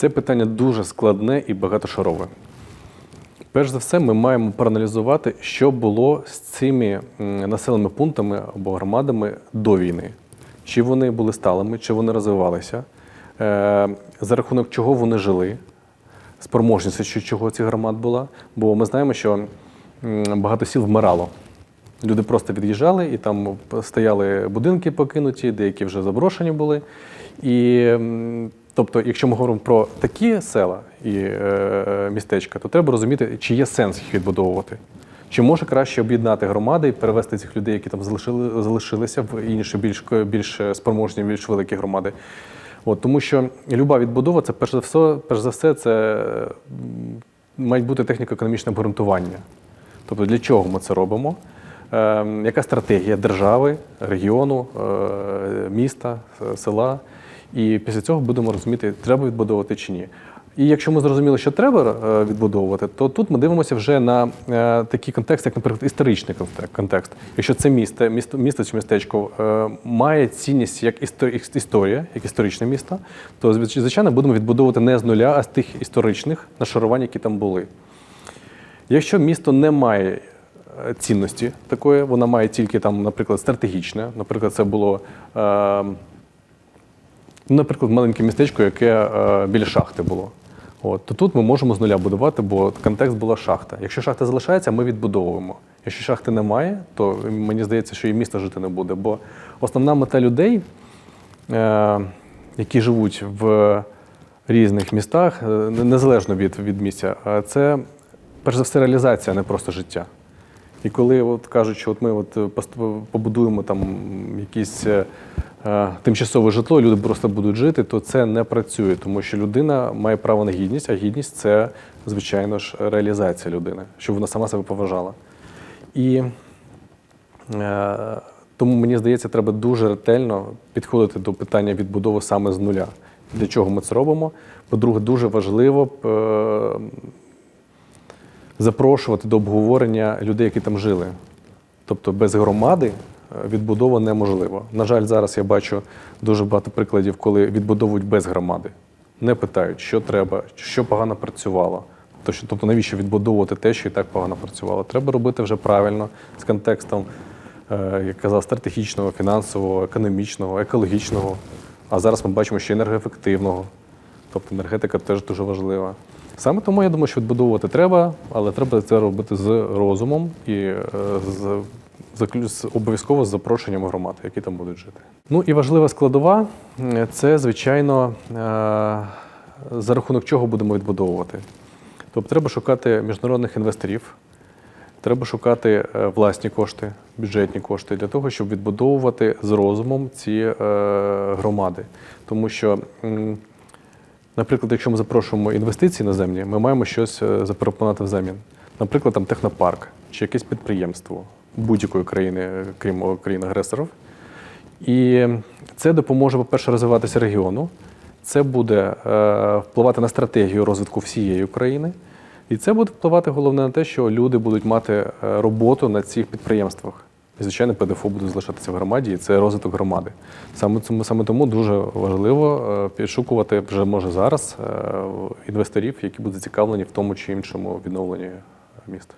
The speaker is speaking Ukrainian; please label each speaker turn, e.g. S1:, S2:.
S1: Це питання дуже складне і багатошарове. Перш за все, ми маємо проаналізувати, що було з цими населеними пунктами або громадами до війни. Чи вони були сталими, чи вони розвивалися, е, за рахунок чого вони жили, спроможність що- чого цих громад була. Бо ми знаємо, що багато сіл вмирало. Люди просто від'їжджали, і там стояли будинки покинуті, деякі вже заброшені були. І, тобто, якщо ми говоримо про такі села і е, містечка, то треба розуміти, чи є сенс їх відбудовувати. Чи може краще об'єднати громади і перевести цих людей, які там залишили, залишилися в інші більш, більш спроможні, більш великі громади. От, тому що люба відбудова це перш за все, перш за все, це має бути техніко-економічне обґрунтування. Тобто для чого ми це робимо? Е, яка стратегія держави, регіону, е, міста, села? І після цього будемо розуміти, треба відбудовувати чи ні. І якщо ми зрозуміли, що треба е, відбудовувати, то тут ми дивимося вже на е, такий контекст, як, наприклад, історичний контекст. Якщо це місто, місто, місто чи містечко е, має цінність як історія, як історичне місто, то звичайно будемо відбудовувати не з нуля, а з тих історичних нашарувань, які там були. Якщо місто не має цінності такої, вона має тільки там, наприклад, стратегічне. Наприклад, це було, е, ну, наприклад, маленьке містечко, яке е, біля шахти було. От, то тут ми можемо з нуля будувати, бо контекст була шахта. Якщо шахта залишається, ми відбудовуємо. Якщо шахти немає, то мені здається, що і місто жити не буде. Бо основна мета людей, е, які живуть в різних містах, е, незалежно від, від місця, це перш за все реалізація, а не просто життя. І коли от кажуть, що от ми от побудуємо там якесь е, тимчасове житло, люди просто будуть жити, то це не працює, тому що людина має право на гідність, а гідність це, звичайно ж, реалізація людини, щоб вона сама себе поважала. І е, тому мені здається, треба дуже ретельно підходити до питання відбудови саме з нуля. Для чого ми це робимо? По-друге, дуже важливо е, запрошувати до обговорення людей, які там жили. Тобто без громади е, відбудова неможлива. На жаль, зараз я бачу дуже багато прикладів, коли відбудовують без громади. Не питають, що треба, що погано працювало. Тобто, навіщо відбудовувати те, що і так погано працювало? Треба робити вже правильно з контекстом, е, як казав, стратегічного, фінансового, економічного, екологічного. А зараз ми бачимо ще енергоефективного. Тобто енергетика теж дуже важлива. Саме тому я думаю, що відбудовувати треба, але треба це робити з розумом і е, з, з обов'язково з запрошенням громад, які там будуть жити. Ну і важлива складова це, звичайно, е, за рахунок чого будемо відбудовувати. Тобто треба шукати міжнародних інвесторів, Треба шукати е, власні кошти, бюджетні кошти для того, щоб відбудовувати з розумом ці е, громади. Тому що, наприклад, якщо ми запрошуємо інвестиції наземні, ми маємо щось запропонувати взамін. Наприклад, там технопарк чи якесь підприємство будь-якої країни, крім країн-агресорів. І це допоможе, по-перше, розвиватися регіону. Це буде е, впливати на стратегію розвитку всієї України. І це буде впливати головне на те, що люди будуть мати е, роботу на цих підприємствах. І, звичайно, ПДФО буде залишатися в громаді, і це розвиток громади. Саме тому, саме тому дуже важливо е, підшукувати вже може зараз інвесторів, які будуть зацікавлені в тому чи іншому відновленні міста.